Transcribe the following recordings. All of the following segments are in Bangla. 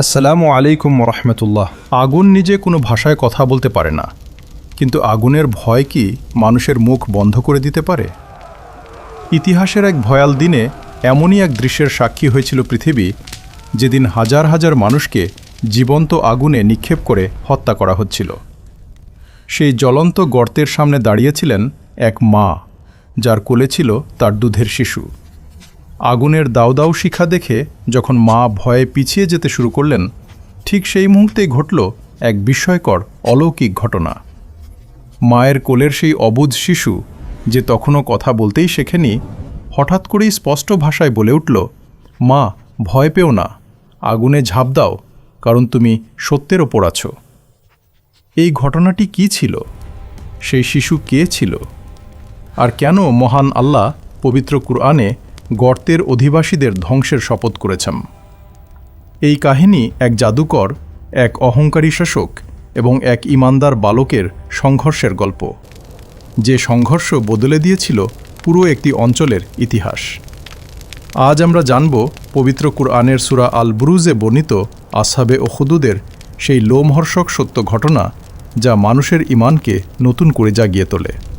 আসসালামু আলাইকুম রহমতুল্লাহ। আগুন নিজে কোনো ভাষায় কথা বলতে পারে না। কিন্তু আগুনের ভয় কি মানুষের মুখ বন্ধ করে দিতে পারে? ইতিহাসের এক ভয়াল দিনে এমনই এক দৃশ্যের সাক্ষী হয়েছিল পৃথিবী, যেদিন হাজার হাজার মানুষকে জীবন্ত আগুনে নিক্ষেপ করে হত্যা করা হচ্ছিল। সেই জ্বলন্ত গর্তের সামনে দাঁড়িয়েছিলেন এক মা, যার কোলে ছিল তার দুধের শিশু। আগুনের দাউ দাউ শিখা দেখে যখন মা ভয়ে পিছিয়ে যেতে শুরু করলেন, ঠিক সেই মুহূর্তেই ঘটল এক বিস্ময়কর অলৌকিক ঘটনা। মায়ের কোলের সেই অবুধ শিশু, যে তখনও কথা বলতেই শেখেনি, হঠাৎ করেই স্পষ্ট ভাষায় বলে উঠল, মা, ভয় পেও না, আগুনে ঝাঁপ দাও, কারণ তুমি সত্যের ওপর আছো। এই ঘটনাটি কি ছিল? সেই শিশু কে ছিল? আর কেন মহান আল্লাহ পবিত্র কুরআনে গর্তের অধিবাসীদের ধ্বংসের শপথ করেছেন। এই কাহিনী এক জাদুকর, এক অহংকারী শাসক এবং এক ইমানদার বালকের সংঘর্ষের গল্প। যে সংঘর্ষ বদলে দিয়েছিল পুরো একটি অঞ্চলের ইতিহাস। আজ আমরা জানব পবিত্র কুরআনের সুরা আল বুরুজে বর্ণিত আসাবে ও হুদুদের সেই লোমহর্ষক সত্য ঘটনা যা মানুষের ইমানকে নতুন করে জাগিয়ে তোলে।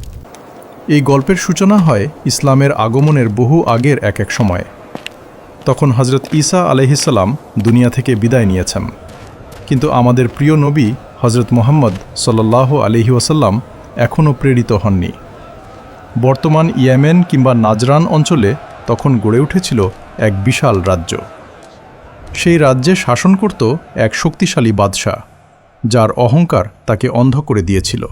এই গল্পের সূচনা হয় ইসলামের আগমনের বহু আগের এক এক সময়ে। তখন হজরত ঈসা আলহিসাল্লাম দুনিয়া থেকে বিদায় নিয়েছেন। কিন্তু আমাদের প্রিয় নবী হজরত মোহাম্মদ সাল্লাহ আলহি ওয়াসাল্লাম এখনও প্রেরিত হননি। বর্তমান ইয়েমেন কিংবা নাজরান অঞ্চলে তখন গড়ে উঠেছিল এক বিশাল রাজ্য। সেই রাজ্যে শাসন করত এক শক্তিশালী বাদশাহ, যার অহংকার তাকে অন্ধ করে দিয়েছিল।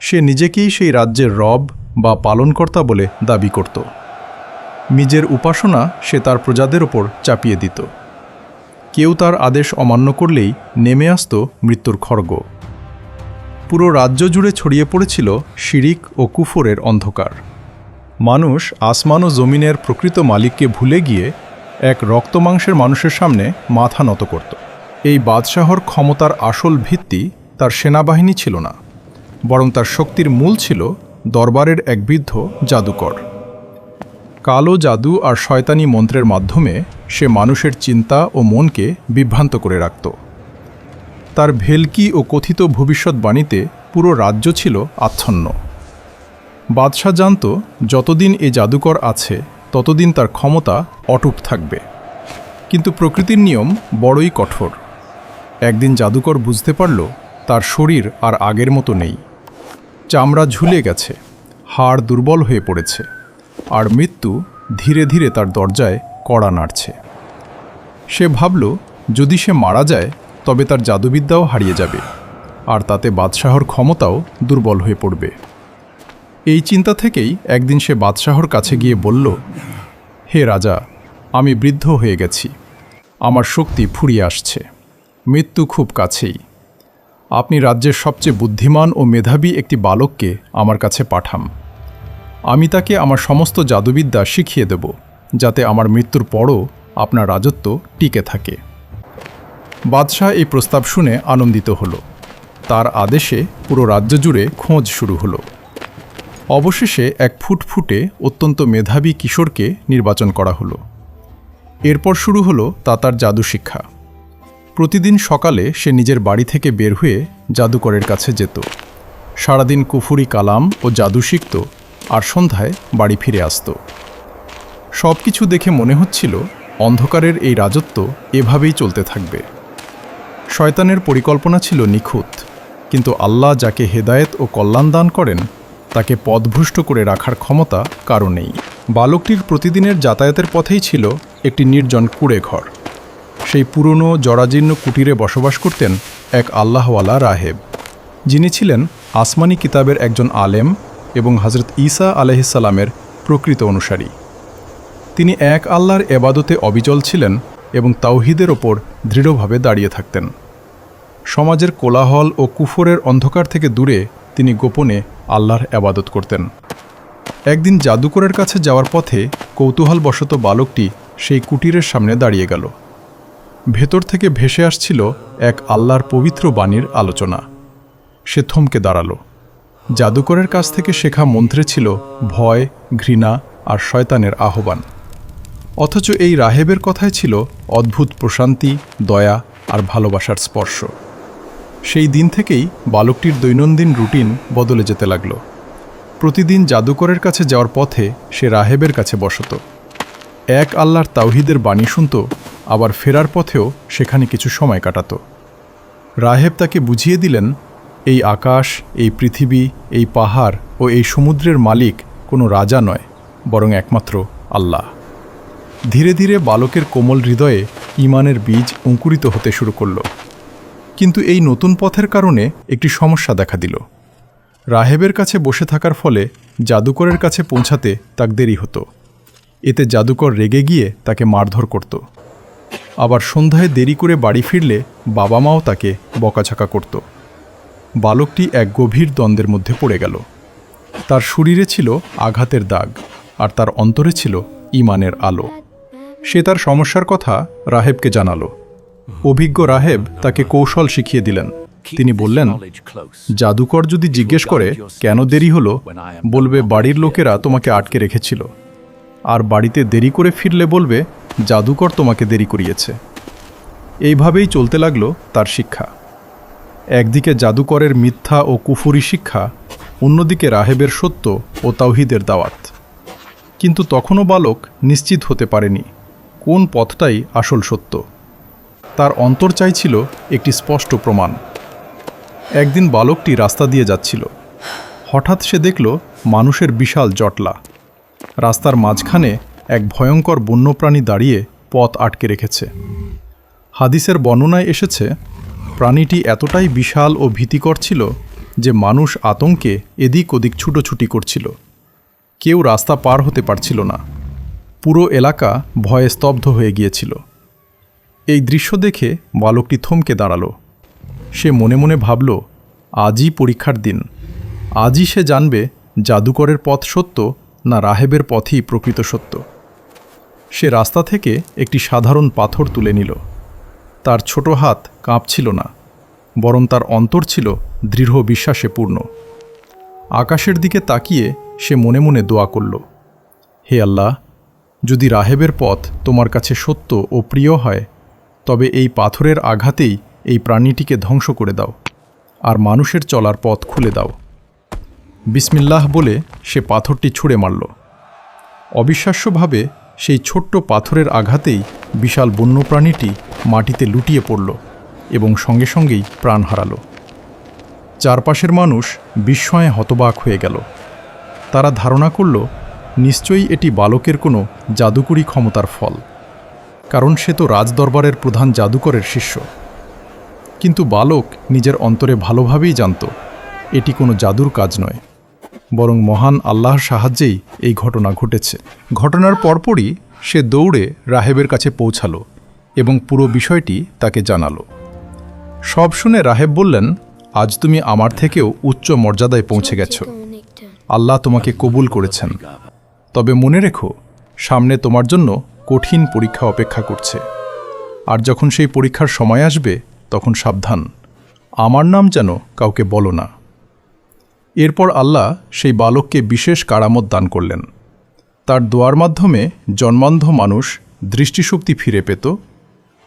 সে নিজেকেই সেই রাজ্যের রব বা পালনকর্তা বলে দাবি করত। নিজের উপাসনা সে তার প্রজাদের ওপর চাপিয়ে দিত। কেউ তার আদেশ অমান্য করলেই নেমে আসত মৃত্যুর খড়গ। পুরো রাজ্য জুড়ে ছড়িয়ে পড়েছিল শিরিক ও কুফরের অন্ধকার। মানুষ আসমান ও জমিনের প্রকৃত মালিককে ভুলে গিয়ে এক রক্তমাংসের মানুষের সামনে মাথা নত করত। এই বাদশাহর ক্ষমতার আসল ভিত্তি তার সেনাবাহিনী ছিল না। বরং তার শক্তির মূল ছিল দরবারের এক বৃদ্ধ জাদুকর। কালো জাদু আর শয়তানি মন্ত্রের মাধ্যমে সে মানুষের চিন্তা ও মনকে বিভ্রান্ত করে রাখত। তার ভেলকি ও কথিত ভবিষ্যৎবাণীতে পুরো রাজ্য ছিল আচ্ছন্ন। বাদশাহ জানত, যতদিন এ জাদুকর আছে, ততদিন তার ক্ষমতা অটুট থাকবে। কিন্তু প্রকৃতির নিয়ম বড়ই কঠোর। একদিন জাদুকর বুঝতে পারল, তার শরীর আর আগের মতো নেই। চামড়া ঝুলে গেছে, হাড় দুর্বল হয়ে পড়েছে, আর মৃত্যু ধীরে ধীরে তার দরজায় কড়া নাড়ছে। সে ভাবল, যদি সে মারা যায়, তবে তার জাদুবিদ্যাও হারিয়ে যাবে, আর তাতে বাদশাহর ক্ষমতাও দুর্বল হয়ে পড়বে। এই চিন্তা থেকেই একদিন সে বাদশাহর কাছে গিয়ে বলল, হে রাজা, আমি বৃদ্ধ হয়ে গেছি। আমার শক্তি ফুরিয়ে আসছে। মৃত্যু খুব কাছেই। আপনি রাজ্যের সবচেয়ে বুদ্ধিমান ও মেধাবী একটি বালককে আমার কাছে পাঠাম আমি তাকে আমার সমস্ত জাদুবিদ্যা শিখিয়ে দেব, যাতে আমার মৃত্যুর পরও আপনার রাজত্ব টিকে থাকে। বাদশাহ এই প্রস্তাব শুনে আনন্দিত হল। তার আদেশে পুরো রাজ্য জুড়ে খোঁজ শুরু হলো। অবশেষে এক ফুটফুটে অত্যন্ত মেধাবী কিশোরকে নির্বাচন করা হলো। এরপর শুরু হলো তাতার জাদু শিক্ষা প্রতিদিন সকালে সে নিজের বাড়ি থেকে বের হয়ে জাদুকরের কাছে যেত। সারাদিন কুফুরি কালাম ও জাদু শিখত আর সন্ধ্যায় বাড়ি ফিরে আসত। সব কিছু দেখে মনে হচ্ছিল অন্ধকারের এই রাজত্ব এভাবেই চলতে থাকবে। শয়তানের পরিকল্পনা ছিল নিখুঁত, কিন্তু আল্লাহ যাকে হেদায়েত ও কল্যাণ দান করেন, তাকে পথভ্রষ্ট করে রাখার ক্ষমতা কারও নেই। বালকটির প্রতিদিনের যাতায়াতের পথেই ছিল একটি নির্জন কুড়ে ঘর সেই পুরনো জরাজীর্ণ কুটিরে বসবাস করতেন এক আল্লাহওয়ালা রাহেব। যিনি ছিলেন আসমানি কিতাবের একজন আলেম এবং হজরত ঈসা আলহিসাল্লামের প্রকৃত অনুসারী। তিনি এক আল্লাহর এবাদতে অবিচল ছিলেন এবং তাওহিদের ওপর দৃঢ়ভাবে দাঁড়িয়ে থাকতেন। সমাজের কোলাহল ও কুফরের অন্ধকার থেকে দূরে তিনি গোপনে আল্লাহর এবাদত করতেন। একদিন জাদুকরের কাছে যাওয়ার পথে কৌতূহলবশত বালকটি সেই কুটিরের সামনে দাঁড়িয়ে গেল। ভেতর থেকে ভেসে আসছিল এক আল্লাহর পবিত্র বাণীর আলোচনা। সে থমকে দাঁড়াল। জাদুকরের কাছ থেকে শেখা মন্ত্রে ছিল ভয়, ঘৃণা আর শয়তানের আহ্বান। অথচ এই রাহেবের কথায় ছিল অদ্ভুত প্রশান্তি, দয়া আর ভালোবাসার স্পর্শ। সেই দিন থেকেই বালকটির দৈনন্দিন রুটিন বদলে যেতে লাগল। প্রতিদিন জাদুকরের কাছে যাওয়ার পথে সে রাহেবের কাছে বসত। এক আল্লাহর তাওহিদের বাণী শুনত আবার ফেরার পথেও সেখানে কিছু সময় কাটাত। রাহেব তাকে বুঝিয়ে দিলেন, এই আকাশ, এই পৃথিবী, এই পাহাড় ও এই সমুদ্রের মালিক কোনো রাজা নয়, বরং একমাত্র আল্লাহ। ধীরে ধীরে বালকের কোমল হৃদয়ে ইমানের বীজ অঙ্কুরিত হতে শুরু করল। কিন্তু এই নতুন পথের কারণে একটি সমস্যা দেখা দিল। রাহেবের কাছে বসে থাকার ফলে জাদুকরের কাছে পৌঁছাতে তাক দেরি হতো। এতে জাদুকর রেগে গিয়ে তাকে মারধর করত। আবার সন্ধ্যায় দেরি করে বাড়ি ফিরলে বাবা মাও তাকে বকাঝকা করত। বালকটি এক গভীর দ্বন্দ্বের মধ্যে পড়ে গেল। তার শরীরে ছিল আঘাতের দাগ আর তার অন্তরে ছিল ইমানের আলো। সে তার সমস্যার কথা রাহেবকে জানালো। অভিজ্ঞ রাহেব তাকে কৌশল শিখিয়ে দিলেন। তিনি বললেন, জাদুকর যদি জিজ্ঞেস করে কেন দেরি হলো, বলবে বাড়ির লোকেরা তোমাকে আটকে রেখেছিল। আর বাড়িতে দেরি করে ফিরলে বলবে জাদুকর তোমাকে দেরি করিয়েছে। এইভাবেই চলতে লাগল তার শিক্ষা। একদিকে জাদুকরের মিথ্যা ও কুফুরি শিক্ষা, অন্যদিকে রাহেবের সত্য ও তাওহিদের দাওয়াত। কিন্তু তখনও বালক নিশ্চিত হতে পারেনি কোন পথটাই আসল সত্য। তার অন্তর চাইছিল একটি স্পষ্ট প্রমাণ। একদিন বালকটি রাস্তা দিয়ে যাচ্ছিল। হঠাৎ সে দেখল মানুষের বিশাল জটলা। রাস্তার মাঝখানে এক ভয়ঙ্কর বন্যপ্রাণী দাঁড়িয়ে পথ আটকে রেখেছে। হাদিসের বর্ণনায় এসেছে, প্রাণীটি এতটাই বিশাল ও ভীতিকর ছিল যে মানুষ আতঙ্কে এদিক ওদিক ছুটোছুটি করছিল। কেউ রাস্তা পার হতে পারছিল না। পুরো এলাকা ভয়ে স্তব্ধ হয়ে গিয়েছিল। এই দৃশ্য দেখে বালকটি থমকে দাঁড়াল। সে মনে মনে ভাবল, আজই পরীক্ষার দিন। আজই সে জানবে জাদুকরের পথ সত্য না রাহেবের পথই প্রকৃত সত্য। সে রাস্তা থেকে একটি সাধারণ পাথর তুলে নিল। তার ছোট হাত কাঁপছিল না, বরং তার অন্তর ছিল দৃঢ় বিশ্বাসে পূর্ণ। আকাশের দিকে তাকিয়ে সে মনে মনে দোয়া করল, হে আল্লাহ, যদি রাহেবের পথ তোমার কাছে সত্য ও প্রিয় হয়, তবে এই পাথরের আঘাতেই এই প্রাণীটিকে ধ্বংস করে দাও, আর মানুষের চলার পথ খুলে দাও। বিসমিল্লাহ বলে সে পাথরটি ছুঁড়ে মারল। অবিশ্বাস্যভাবে সেই ছোট্ট পাথরের আঘাতেই বিশাল বন্যপ্রাণীটি মাটিতে লুটিয়ে পড়ল এবং সঙ্গে সঙ্গেই প্রাণ হারালো। চারপাশের মানুষ বিস্ময়ে হতবাক হয়ে গেল। তারা ধারণা করল, নিশ্চয়ই এটি বালকের কোনো জাদুকরী ক্ষমতার ফল, কারণ সে তো রাজদরবারের প্রধান জাদুকরের শিষ্য। কিন্তু বালক নিজের অন্তরে ভালোভাবেই জানত, এটি কোনো জাদুর কাজ নয়। বরং মহান আল্লাহর সাহায্যেই এই ঘটনা ঘটেছে। ঘটনার পরপরই সে দৌড়ে রাহেবের কাছে পৌঁছালো এবং পুরো বিষয়টি তাকে জানালো। সব শুনে রাহেব বললেন, আজ তুমি আমার থেকেও উচ্চ মর্যাদায় পৌঁছে গেছ। আল্লাহ তোমাকে কবুল করেছেন। তবে মনে রেখো, সামনে তোমার জন্য কঠিন পরীক্ষা অপেক্ষা করছে। আর যখন সেই পরীক্ষার সময় আসবে, তখন সাবধান। আমার নাম যেন কাউকে বলো না। এরপর আল্লাহ সেই বালককে বিশেষ কারামত দান করলেন। তার দোয়ার মাধ্যমে জন্মান্ধ মানুষ দৃষ্টিশক্তি ফিরে পেত,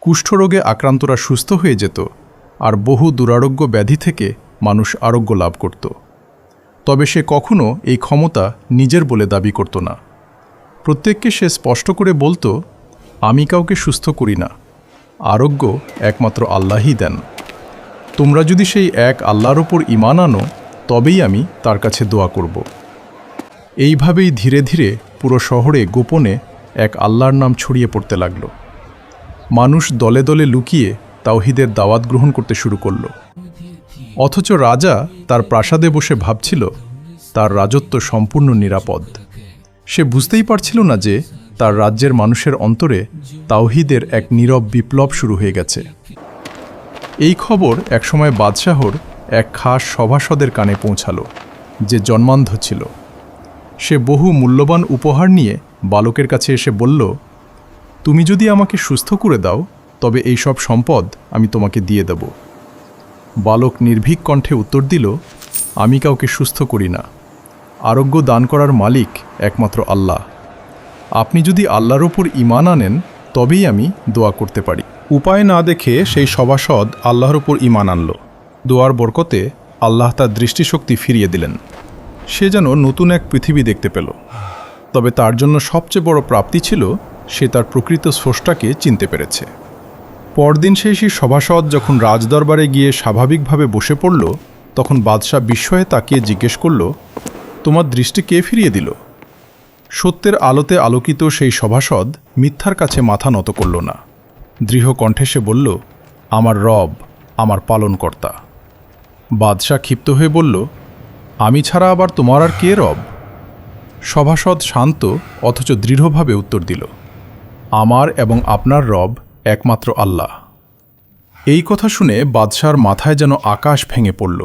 কুষ্ঠরোগে আক্রান্তরা সুস্থ হয়ে যেত আর বহু দুরারোগ্য ব্যাধি থেকে মানুষ আরোগ্য লাভ করত। তবে সে কখনো এই ক্ষমতা নিজের বলে দাবি করত না। প্রত্যেককে সে স্পষ্ট করে বলতো, আমি কাউকে সুস্থ করি না, আরোগ্য একমাত্র আল্লাহই দেন। তোমরা যদি সেই এক আল্লাহর ওপর ইমান আনো তবেই আমি তার কাছে দোয়া করব। এইভাবেই ধীরে ধীরে পুরো শহরে গোপনে এক আল্লাহর নাম ছড়িয়ে পড়তে লাগল। মানুষ দলে দলে লুকিয়ে তাওহিদের দাওয়াত গ্রহণ করতে শুরু করল। অথচ রাজা তার প্রাসাদে বসে ভাবছিল, তার রাজত্ব সম্পূর্ণ নিরাপদ। সে বুঝতেই পারছিল না যে তার রাজ্যের মানুষের অন্তরে তাওহিদের এক নীরব বিপ্লব শুরু হয়ে গেছে। এই খবর একসময় বাদশাহর এক খাস সভাসদের কানে পৌঁছালো, যে জন্মান্ধ ছিল। সে বহু মূল্যবান উপহার নিয়ে বালকের কাছে এসে বলল, তুমি যদি আমাকে সুস্থ করে দাও, তবে এই সব সম্পদ আমি তোমাকে দিয়ে দেব। বালক নির্ভীক কণ্ঠে উত্তর দিল, আমি কাউকে সুস্থ করি না। আরোগ্য দান করার মালিক একমাত্র আল্লাহ। আপনি যদি আল্লাহর ওপর ইমান আনেন, তবেই আমি দোয়া করতে পারি। উপায় না দেখে সেই সভাসদ আল্লাহর ওপর ইমান আনল। দোয়ার বরকতে আল্লাহ তার দৃষ্টিশক্তি ফিরিয়ে দিলেন। সে যেন নতুন এক পৃথিবী দেখতে পেল। তবে তার জন্য সবচেয়ে বড় প্রাপ্তি ছিল সে তার প্রকৃত স্রষ্টাকে চিনতে পেরেছে। পরদিন সেই সেই সভাসদ যখন রাজদরবারে গিয়ে স্বাভাবিকভাবে বসে পড়ল, তখন বাদশাহ বিস্ময়ে তাকিয়ে জিজ্ঞেস করল, তোমার দৃষ্টি কে ফিরিয়ে দিল? সত্যের আলোতে আলোকিত সেই সভাসদ মিথ্যার কাছে মাথা নত করল না। দৃঢ় কণ্ঠে সে বলল, আমার রব, আমার পালনকর্তা। বাদশাহ ক্ষিপ্ত হয়ে বলল, আমি ছাড়া আবার তোমার আর কে রব? সভাসদ শান্ত অথচ দৃঢ়ভাবে উত্তর দিল, আমার এবং আপনার রব একমাত্র আল্লাহ। এই কথা শুনে বাদশার মাথায় যেন আকাশ ভেঙে পড়ল।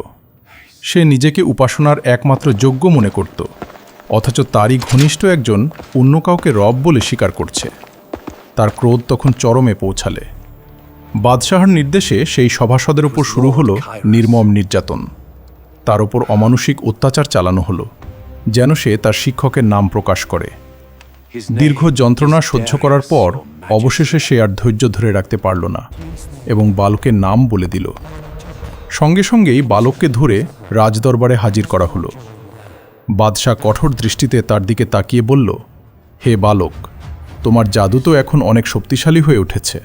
সে নিজেকে উপাসনার একমাত্র যোগ্য মনে করত, অথচ তারই ঘনিষ্ঠ একজন অন্য কাউকে রব বলে স্বীকার করছে। তার ক্রোধ তখন চরমে পৌঁছালে। বাদশাহর নির্দেশে সেই সভাসদের উপর শুরু হলো নির্মম নির্যাতন। তার উপর অমানসিক অত্যাচার চালানো হলো, যেন সে তার শিক্ষকের নাম প্রকাশ করে। দীর্ঘ যন্ত্রণা সহ্য করার পর অবশেষে সে আর ধৈর্য ধরে রাখতে পারল না এবং বালকের নাম বলে দিল। সঙ্গে সঙ্গেই বালককে ধরে রাজদরবারে হাজির করা হলো। বাদশাহ কঠোর দৃষ্টিতে তার দিকে তাকিয়ে বলল, হে বালক, তোমার জাদু তো এখন অনেক শক্তিশালী হয়ে উঠেছে।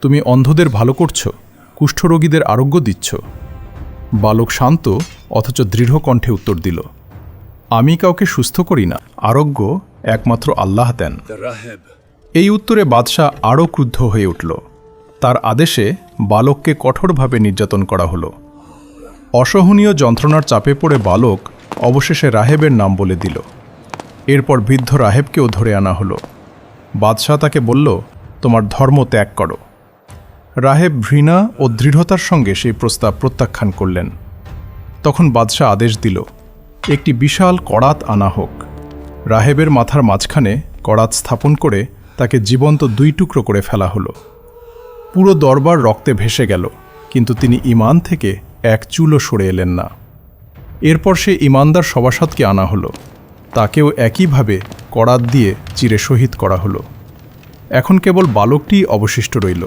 তুমি অন্ধদের ভালো করছ কুষ্ঠরোগীদের আরোগ্য দিচ্ছ। বালক শান্ত অথচ দৃঢ় কণ্ঠে উত্তর দিল আমি কাউকে সুস্থ করি না আরোগ্য একমাত্র আল্লাহ দেন। এই উত্তরে বাদশাহ আরও ক্রুদ্ধ হয়ে উঠল। তার আদেশে বালককে কঠোরভাবে নির্যাতন করা হলো। অসহনীয় যন্ত্রণার চাপে পড়ে বালক অবশেষে রাহেবের নাম বলে দিল। এরপর বৃদ্ধ রাহেবকেও ধরে আনা হলো। বাদশাহ তাকে বলল তোমার ধর্ম ত্যাগ করো। রাহেব ঘৃণা ও দৃঢ়তার সঙ্গে সেই প্রস্তাব প্রত্যাখ্যান করলেন। তখন বাদশাহ আদেশ দিল, একটি বিশাল করাত আনা হোক। রাহেবের মাথার মাঝখানে করাত স্থাপন করে তাকে জীবন্ত দুই টুকরো করে ফেলা হলো। পুরো দরবার রক্তে ভেসে গেল, কিন্তু তিনি ইমান থেকে এক চুলও সরে এলেন না। এরপর সে ইমানদার সভাসদকে আনা হলো। তাকেও একইভাবে করাত দিয়ে চিরে শহীদ করা হলো। এখন কেবল বালকটিই অবশিষ্ট রইল।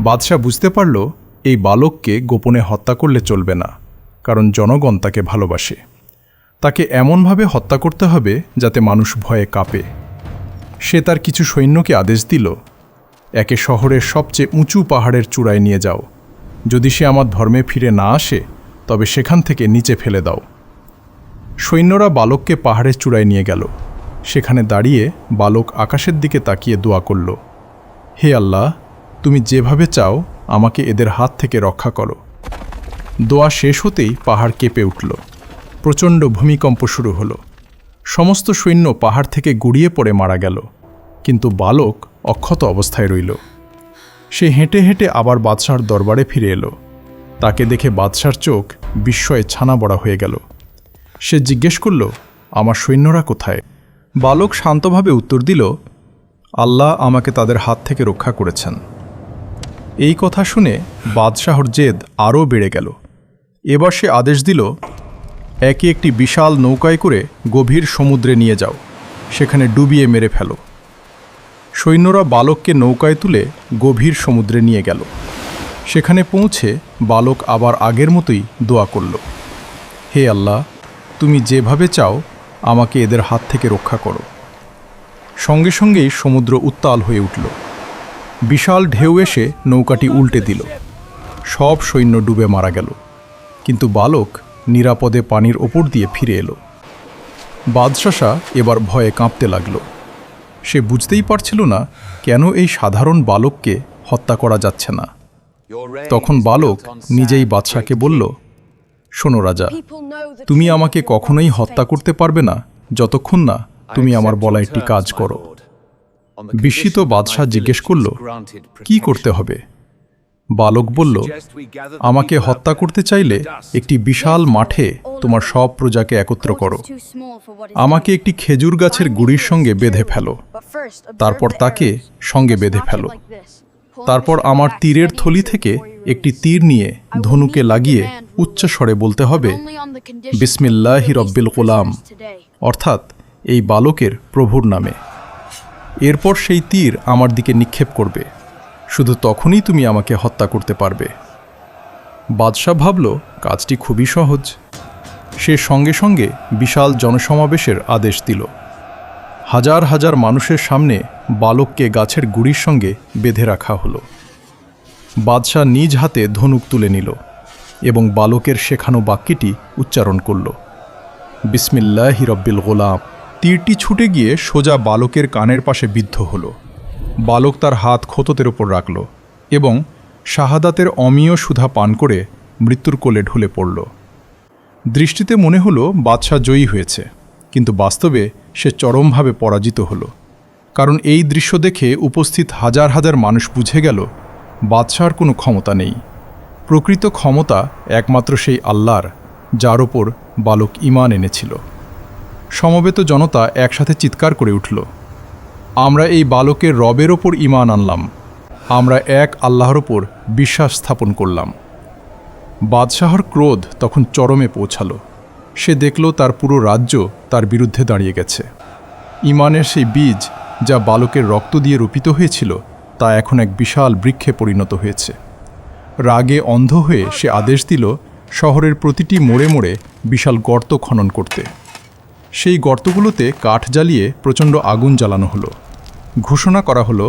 বাদশাহ বুঝতে পারল, এই বালককে গোপনে হত্যা করলে চলবে না, কারণ জনগণ তাকে ভালোবাসে। তাকে এমনভাবে হত্যা করতে হবে যাতে মানুষ ভয়ে কাঁপে। সে তার কিছু সৈন্যকে আদেশ দিল, একে শহরের সবচেয়ে উঁচু পাহাড়ের চূড়ায় নিয়ে যাও। যদি সে আমার ধর্মে ফিরে না আসে, তবে সেখান থেকে নিচে ফেলে দাও। সৈন্যরা বালককে পাহাড়ের চূড়ায় নিয়ে গেল। সেখানে দাঁড়িয়ে বালক আকাশের দিকে তাকিয়ে দোয়া করল, হে আল্লাহ তুমি যেভাবে চাও, আমাকে এদের হাত থেকে রক্ষা করো। দোয়া শেষ হতেই পাহাড় কেঁপে উঠল। প্রচণ্ড ভূমিকম্প শুরু হলো। সমস্ত সৈন্য পাহাড় থেকে গুড়িয়ে পড়ে মারা গেল। কিন্তু বালক অক্ষত অবস্থায় রইল। সে হেঁটে হেঁটে আবার বাদশার দরবারে ফিরে এলো। তাকে দেখে বাদশার চোখ বিস্ময়ে ছানা বড়া হয়ে গেল। সে জিজ্ঞেস করল, আমার সৈন্যরা কোথায়? বালক শান্তভাবে উত্তর দিল, আল্লাহ আমাকে তাদের হাত থেকে রক্ষা করেছেন। এই কথা শুনে বাদশাহর জেদ আরও বেড়ে গেল। এবার সে আদেশ দিল, একে একটি বিশাল নৌকায় করে গভীর সমুদ্রে নিয়ে যাও, সেখানে ডুবিয়ে মেরে ফেলো। সৈন্যরা বালককে নৌকায় তুলে গভীর সমুদ্রে নিয়ে গেল। সেখানে পৌঁছে বালক আবার আগের মতোই দোয়া করল, হে আল্লাহ, তুমি যেভাবে চাও আমাকে এদের হাত থেকে রক্ষা করো। সঙ্গে সঙ্গেই সমুদ্র উত্তাল হয়ে উঠল। বিশাল ঢেউ এসে নৌকাটি উল্টে দিল। সব সৈন্য ডুবে মারা গেল। কিন্তু বালক নিরাপদে পানির ওপর দিয়ে ফিরে এলো। বাদশাসা এবার ভয়ে কাঁপতে লাগল। সে বুঝতেই পারছিল না কেন এই সাধারণ বালককে হত্যা করা যাচ্ছে না। তখন বালক নিজেই বাদশাকে বলল, শোনো রাজা, তুমি আমাকে কখনোই হত্যা করতে পারবে না, যতক্ষণ না তুমি আমার বলা একটি কাজ করো। বিস্মিত বাদশাহ জিজ্ঞেস করল কি করতে হবে? বালক বলল আমাকে হত্যা করতে চাইলে একটি বিশাল মাঠে তোমার সব প্রজাকে একত্র করো। আমাকে একটি খেজুর গাছের গুড়ির সঙ্গে বেঁধে ফেলো। তারপর তাকে সঙ্গে বেঁধে ফেলো। তারপর আমার তীরের থলি থেকে একটি তীর নিয়ে ধনুকে লাগিয়ে উচ্চ স্বরে বলতে হবে বিসমিল্লাহি রব্বিল গোলাম অর্থাৎ এই বালকের প্রভুর নামে। এরপর সেই তীর আমার দিকে নিক্ষেপ করবে। শুধু তখনই তুমি আমাকে হত্যা করতে পারবে। বাদশাহ ভাবল, কাজটি খুবই সহজ। সে সঙ্গে সঙ্গে বিশাল জনসমাবেশের আদেশ দিল। হাজার হাজার মানুষের সামনে বালককে গাছের গুড়ির সঙ্গে বেঁধে রাখা হলো। বাদশাহ নিজ হাতে ধনুক তুলে নিল এবং বালকের শেখানো বাক্যটি উচ্চারণ করল। বিসমিল্লাহি রব্বিল গোলাম। তীরটি ছুটে গিয়ে সোজা বালকের কানের পাশে বিদ্ধ হলো। বালক তার হাত ক্ষততের ওপর রাখল এবং শাহাদাতের অমীয় সুধা পান করে মৃত্যুর কোলে ঢুলে পড়ল। দৃষ্টিতে মনে হলো বাদশাহ জয়ী হয়েছে, কিন্তু বাস্তবে সে চরমভাবে পরাজিত হলো। কারণ এই দৃশ্য দেখে উপস্থিত হাজার হাজার মানুষ বুঝে গেল, বাদশাহর কোনো ক্ষমতা নেই। প্রকৃত ক্ষমতা একমাত্র সেই আল্লাহর, যার ওপর বালক ইমান এনেছিল। সমবেত জনতা একসাথে চিৎকার করে উঠল। আমরা এই বালকের রবের ওপর ইমান আনলাম। আমরা এক আল্লাহর ওপর বিশ্বাস স্থাপন করলাম। বাদশাহর ক্রোধ তখন চরমে পৌঁছালো। সে দেখল তার পুরো রাজ্য তার বিরুদ্ধে দাঁড়িয়ে গেছে। ইমানের সেই বীজ যা বালকের রক্ত দিয়ে রোপিত হয়েছিল, তা এখন এক বিশাল বৃক্ষে পরিণত হয়েছে। রাগে অন্ধ হয়ে সে আদেশ দিল শহরের প্রতিটি মোড়ে মোড়ে বিশাল গর্ত খনন করতে। সেই গর্তগুলোতে কাঠ জ্বালিয়ে প্রচণ্ড আগুন জ্বালানো হলো। ঘোষণা করা হলো,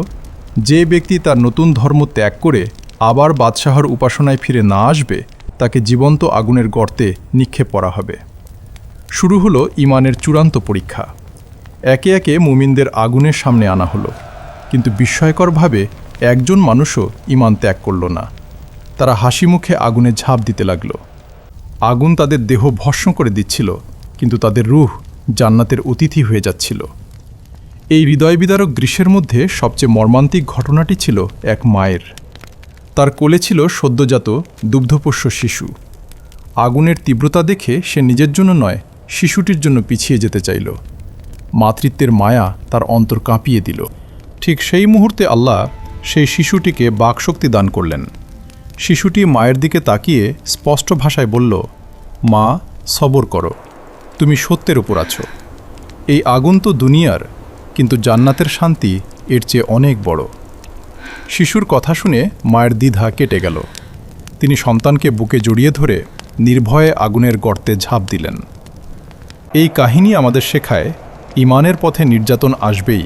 যে ব্যক্তি তার নতুন ধর্ম ত্যাগ করে আবার বাদশাহর উপাসনায় ফিরে না আসবে, তাকে জীবন্ত আগুনের গর্তে নিক্ষেপ করা হবে। শুরু হলো ইমানের চূড়ান্ত পরীক্ষা। একে একে মুমিনদের আগুনের সামনে আনা হলো, কিন্তু বিস্ময়করভাবে একজন মানুষও ইমান ত্যাগ করল না। তারা হাসি মুখে আগুনে ঝাঁপ দিতে লাগল। আগুন তাদের দেহ ভস্ম করে দিচ্ছিল, কিন্তু তাদের রূহ জান্নাতের অতিথি হয়ে যাচ্ছিল। এই হৃদয় বিদারক দৃশ্যের মধ্যে সবচেয়ে মর্মান্তিক ঘটনাটি ছিল এক মায়ের। তার কোলে ছিল সদ্যজাত দুগ্ধপোষ্য শিশু। আগুনের তীব্রতা দেখে সে নিজের জন্য নয়, শিশুটির জন্য পিছিয়ে যেতে চাইল। মাতৃত্বের মায়া তার অন্তর কাঁপিয়ে দিল। ঠিক সেই মুহূর্তে আল্লাহ সেই শিশুটিকে বাকশক্তি দান করলেন। শিশুটি মায়ের দিকে তাকিয়ে স্পষ্ট ভাষায় বলল, মা, সবর করো। তুমি সত্যের ওপর আছো। এই আগুন তো দুনিয়ার, কিন্তু জান্নাতের শান্তি এর চেয়ে অনেক বড়। শিশুর কথা শুনে মায়ের দ্বিধা কেটে গেল। তিনি সন্তানকে বুকে জড়িয়ে ধরে নির্ভয়ে আগুনের গর্তে ঝাঁপ দিলেন। এই কাহিনী আমাদের শেখায়, ইমানের পথে নির্যাতন আসবেই,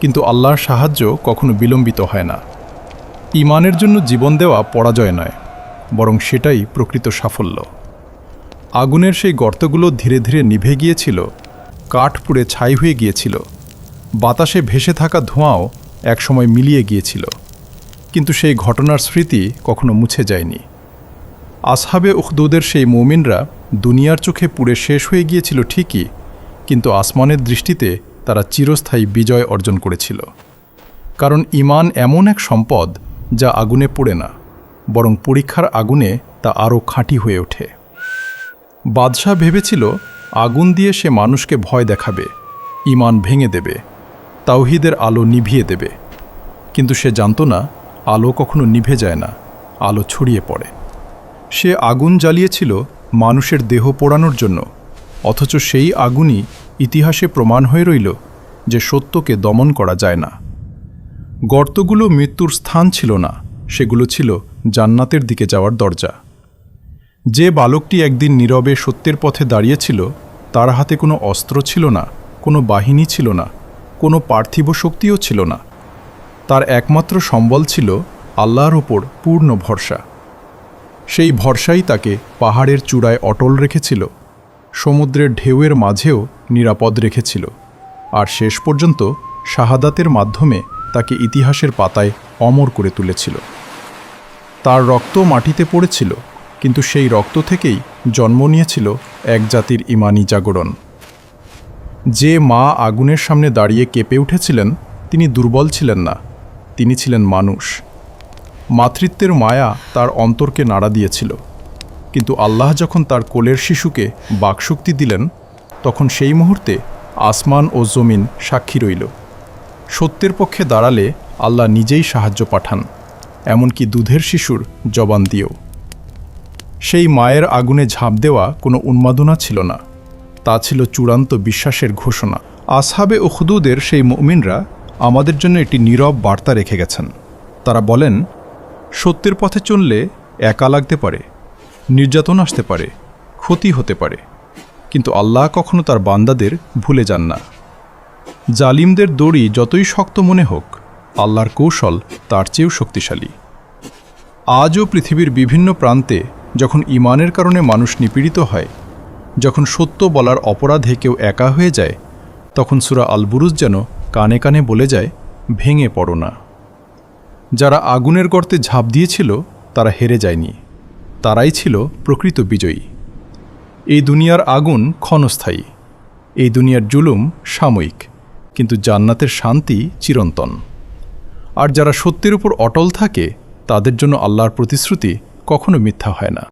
কিন্তু আল্লাহর সাহায্য কখনো বিলম্বিত হয় না। ইমানের জন্য জীবন দেওয়া পরাজয় নয়, বরং সেটাই প্রকৃত সাফল্য। আগুনের সেই গর্তগুলো ধীরে ধীরে নিভে গিয়েছিল, কাঠ পুড়ে ছাই হয়ে গিয়েছিল, বাতাসে ভেসে থাকা ধোঁয়াও একসময় মিলিয়ে গিয়েছিল, কিন্তু সেই ঘটনার স্মৃতি কখনো মুছে যায়নি। আসহাবে উখদুদের সেই মৌমিনরা দুনিয়ার চোখে পুড়ে শেষ হয়ে গিয়েছিল ঠিকই, কিন্তু আসমানের দৃষ্টিতে তারা চিরস্থায়ী বিজয় অর্জন করেছিল। কারণ ইমান এমন এক সম্পদ যা আগুনে পড়ে না, বরং পরীক্ষার আগুনে তা আরও খাঁটি হয়ে ওঠে। বাদশাহ ভেবেছিল, আগুন দিয়ে সে মানুষকে ভয় দেখাবে ইমান ভেঙে দেবে, তাওহিদের আলো নিভিয়ে দেবে। কিন্তু সে জানত না, আলো কখনো নিভে যায় না, আলো ছড়িয়ে পড়ে। সে আগুন জ্বালিয়েছিল মানুষের দেহ পোড়ানোর জন্য, অথচ সেই আগুনই ইতিহাসে প্রমাণ হয়ে রইল যে সত্যকে দমন করা যায় না। গর্তগুলো মৃত্যুর স্থান ছিল না, সেগুলো ছিল জান্নাতের দিকে যাওয়ার দরজা। যে বালকটি একদিন নীরবে সত্যের পথে দাঁড়িয়েছিল, তার হাতে কোনো অস্ত্র ছিল না, কোনো বাহিনী ছিল না, কোনো পার্থিব শক্তিও ছিল না। তার একমাত্র সম্বল ছিল আল্লাহর ওপর পূর্ণ ভরসা। সেই ভরসাই তাকে পাহাড়ের চূড়ায় অটল রেখেছিল, সমুদ্রের ঢেউয়ের মাঝেও নিরাপদ রেখেছিল, আর শেষ পর্যন্ত শাহাদাতের মাধ্যমে তাকে ইতিহাসের পাতায় অমর করে তুলেছিল। তার রক্ত মাটিতে পড়েছিল কিন্তু সেই রক্ত থেকেই জন্ম নিয়েছিল এক জাতির ইমানি জাগরণ। যে মা আগুনের সামনে দাঁড়িয়ে কেঁপে উঠেছিলেন, তিনি দুর্বল ছিলেন না, তিনি ছিলেন মানুষ। মাতৃত্বের মায়া তার অন্তরকে নাড়া দিয়েছিল। কিন্তু আল্লাহ যখন তার কোলের শিশুকে বাকশক্তি দিলেন, তখন সেই মুহূর্তে আসমান ও জমিন সাক্ষী রইল। সত্যের পক্ষে দাঁড়ালে আল্লাহ নিজেই সাহায্য পাঠান, এমনকি দুধের শিশুর জবান দিয়েও। সেই মায়ের আগুনে ঝাঁপ দেওয়া কোনো উন্মাদনা ছিল না। তা ছিল চূড়ান্ত বিশ্বাসের ঘোষণা। আসহাবে উখদুদের সেই মমিনরা আমাদের জন্য একটি নীরব বার্তা রেখে গেছেন। তারা বলেন, সত্যের পথে চললে একা লাগতে পারে, নির্যাতন আসতে পারে, ক্ষতি হতে পারে। কিন্তু আল্লাহ কখনো তার বান্দাদের ভুলে যান না। জালিমদের দড়ি যতই শক্ত মনে হোক, আল্লাহর কৌশল তার চেয়েও শক্তিশালী। আজও পৃথিবীর বিভিন্ন প্রান্তে যখন ইমানের কারণে মানুষ নিপীড়িত হয়, যখন সত্য বলার অপরাধে কেউ একা হয়ে যায়, তখন সুরা আলবুরুজ যেন কানে কানে বলে যায়, ভেঙে পড়ো না। যারা আগুনের গর্তে ঝাঁপ দিয়েছিল, তারা হেরে যায়নি। তারাই ছিল প্রকৃত বিজয়ী। এই দুনিয়ার আগুন ক্ষণস্থায়ী। এই দুনিয়ার জুলুম সাময়িক, কিন্তু জান্নাতের শান্তি চিরন্তন। আর যারা সত্যের উপর অটল থাকে, তাদের জন্য আল্লাহর প্রতিশ্রুতি কখনো মিথ্যা হয় না।